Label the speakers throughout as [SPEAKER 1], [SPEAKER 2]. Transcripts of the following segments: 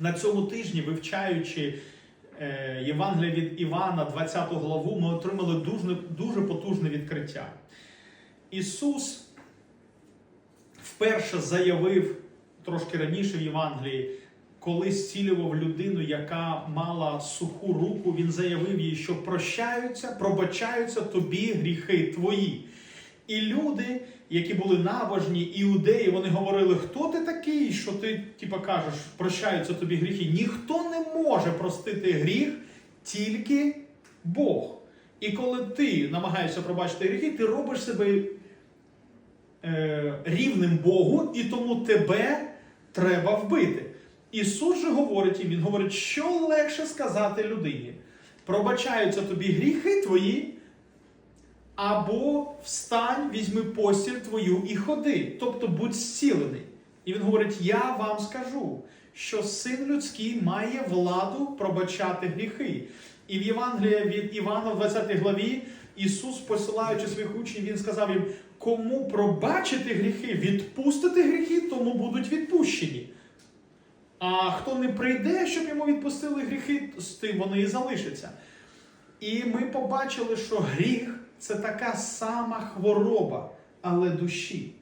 [SPEAKER 1] На цьому тижні, вивчаючи е, Євангелія від Івана, 20 главу, ми отримали дуже, дуже потужне відкриття. Ісус вперше заявив трошки раніше в Євангелії, коли зцілював людину, яка мала суху руку, він заявив їй, що прощаються, пробачаються тобі гріхи твої. І люди, які були набожні, іудеї, вони говорили, хто ти такий, що ти типа, кажеш, прощаються тобі гріхи. Ніхто не може простити гріх, тільки Бог. І коли ти намагаєшся пробачити гріхи, ти робиш себе е, рівним Богу, і тому тебе треба вбити. Ісус же говорить їм, Він говорить, що легше сказати людині. Пробачаються тобі гріхи твої, або встань, візьми постіль твою і ходи. Тобто будь зцілений. І він говорить: Я вам скажу, що син людський має владу пробачати гріхи. І в Євангелії від Івана, в 20 главі, Ісус, посилаючи своїх учнів, Він сказав їм, кому пробачити гріхи, відпустити гріхи, тому будуть відпущені. А хто не прийде, щоб йому відпустили гріхи, з тим вони і залишаться. І ми побачили, що гріх це така сама хвороба, але душі.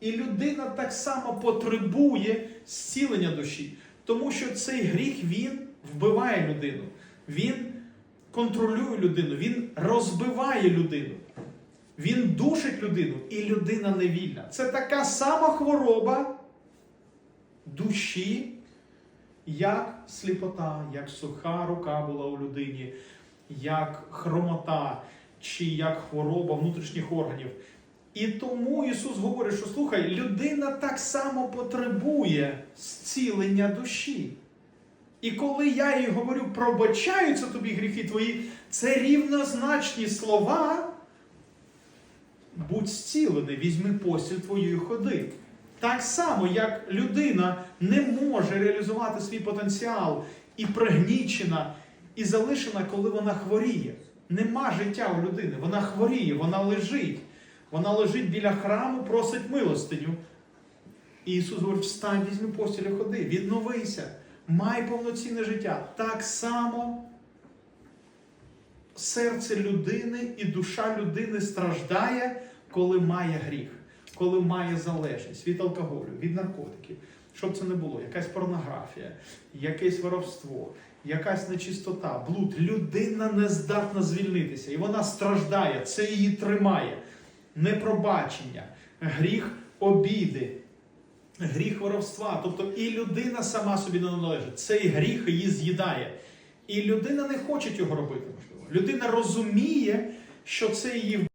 [SPEAKER 1] І людина так само потребує зцілення душі, тому що цей гріх він вбиває людину, він контролює людину, він розбиває людину, він душить людину, і людина невільна. Це така сама хвороба душі, як сліпота, як суха рука була у людині, як хромота, чи як хвороба внутрішніх органів. І тому Ісус говорить, що слухай, людина так само потребує зцілення душі. І коли я їй говорю, пробачаються тобі гріхи твої, це рівнозначні слова. Будь зцілений, візьми постіль твою і ходи. Так само, як людина не може реалізувати свій потенціал і пригнічена, і залишена, коли вона хворіє. Нема життя у людини, вона хворіє, вона лежить. Вона лежить біля храму, просить милостиню. І Ісус говорить: встань, візьми постіль ходи, відновися, май повноцінне життя. Так само серце людини і душа людини страждає, коли має гріх, коли має залежність від алкоголю, від наркотиків. Щоб це не було, якась порнографія, якесь воровство, якась нечистота, блуд. Людина не здатна звільнитися, і вона страждає, це її тримає. Непробачення, гріх обіди, гріх воровства. Тобто і людина сама собі не належить. Цей гріх її з'їдає. І людина не хоче його робити, можливо. Людина розуміє, що це її